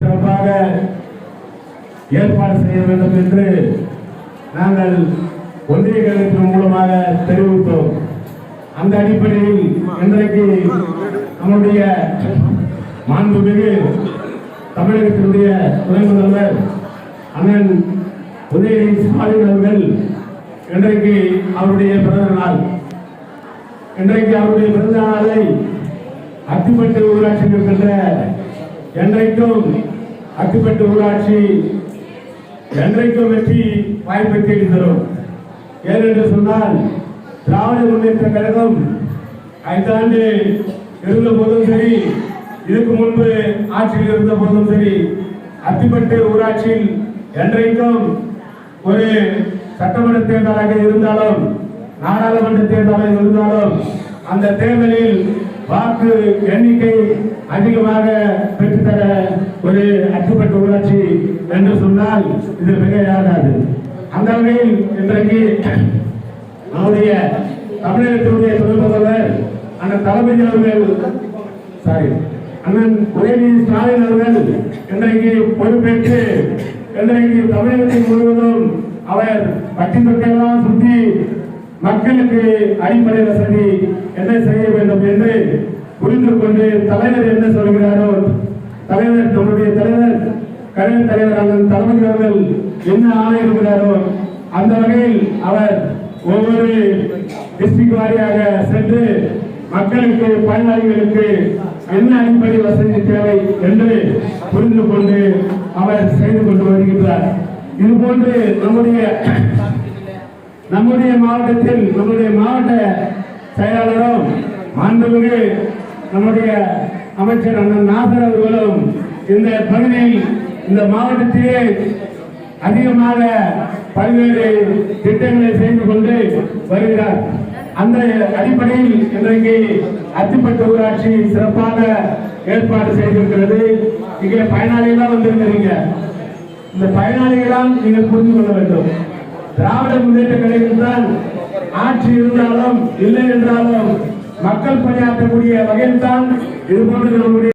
சிறப்பாக ஏற்பாடு செய்ய வேண்டும் என்று நாங்கள் ஒன்றிய கழகத்தின் மூலமாக தெரிவித்தோம். அந்த அடிப்படையில் இன்றைக்கு நம்முடைய மாண்புமிகு தமிழகத்தினுடைய துணை முதல்வர் அண்ணன் உதயநிதி ஸ்டாலின் அவர்கள் இன்றைக்கு அவருடைய பிறந்த நாள். இன்றைக்கு அவருடைய பிறந்த நாளை அத்திப்பட்டு ஊராட்சியில் இருக்கின்ற என்றைக்கும் அத்திப்பட்டு ஊராட்சி என்றைக்கும் வெற்றி வாய்ப்பை தேடி தரும் ஏனென்று சொன்னால் திராவிட முன்னேற்ற கழகம் ஐந்தாண்டு இருந்த போதும் சரி இதுக்கு முன்பு ஆட்சியில் இருந்த போதும் சரி அத்திப்பட்டு ஊராட்சியில் என்றைக்கும் ஒரு சட்டமன்ற தேர்தலாக இருந்தாலும் நாடாளுமன்ற தேர்தலாக இருந்தாலும் அந்த தேர்தலில் வாக்கு எண்ணிக்கை அதிகமாக பெற்றுத்தர ஒரு அச்சுப்பட்ட ஊராட்சி என்று சொன்னால் இது மிகையாகாது. அந்த வகையில் இன்றைக்கு நம்முடைய தமிழகத்தினுடைய துணை முதல்வர் அந்த தலைமை அவர்கள் சாரி அண்ணன் உதயநிதி ஸ்டாலின் அவர்கள் இன்றைக்கு பொறுப்பேற்று இன்றைக்கு தமிழகத்தில் முழுவதும் அவர் பட்டி தொட்டையெல்லாம் சுற்றி மக்களுக்கு அடிப்படை வசதி வேண்டும் என்று புரிந்து கொண்டு தலைவர் என்ன சொல்கிறாரோ தலைவர் நம்முடைய தலைவர் கழக தலைவர் அண்ணன் தலைமை அவர்கள் என்ன ஆணையிடுகிறாரோ அந்த வகையில் அவர் ஒவ்வொரு டிஸ்ட்ரிக்ட் வாரியாக சென்று மக்களுக்கு பயனாளிகளுக்கு என்ன அடிப்படை வசதி தேவை என்று புரிந்து கொண்டு அவர் செய்து கொண்டு வருகின்றார். இது போன்று நம்முடைய நம்முடைய மாவட்டத்தில் நம்முடைய மாவட்ட செயலாளரும் மாண்புமிகு நம்முடைய அமைச்சர் அண்ணன் நாசர் அவர்களும் இந்த பகுதியில் இந்த மாவட்டத்திலே அதிகமாக பல்வேறு திட்டங்களை செய்து கொண்டு வருகிறார். அந்த அடிப்படையில் இன்றைக்கு அத்திப்பட்டு ஊராட்சி சிறப்பாக ஏற்பாடு செய்திருக்கிறது. இங்கே பயனாளிகளாக வந்திருக்கிறீங்க. இந்த பயனாளிகளால் நீங்கள் புரிந்து கொள்ள வேண்டும். திராவிட முன்னேற்ற கழகம் தான் ஆட்சி இருந்தாலும் இல்லை என்றாலும் மக்கள் பணியாற்றக்கூடிய வகையில் தான் இது போன்ற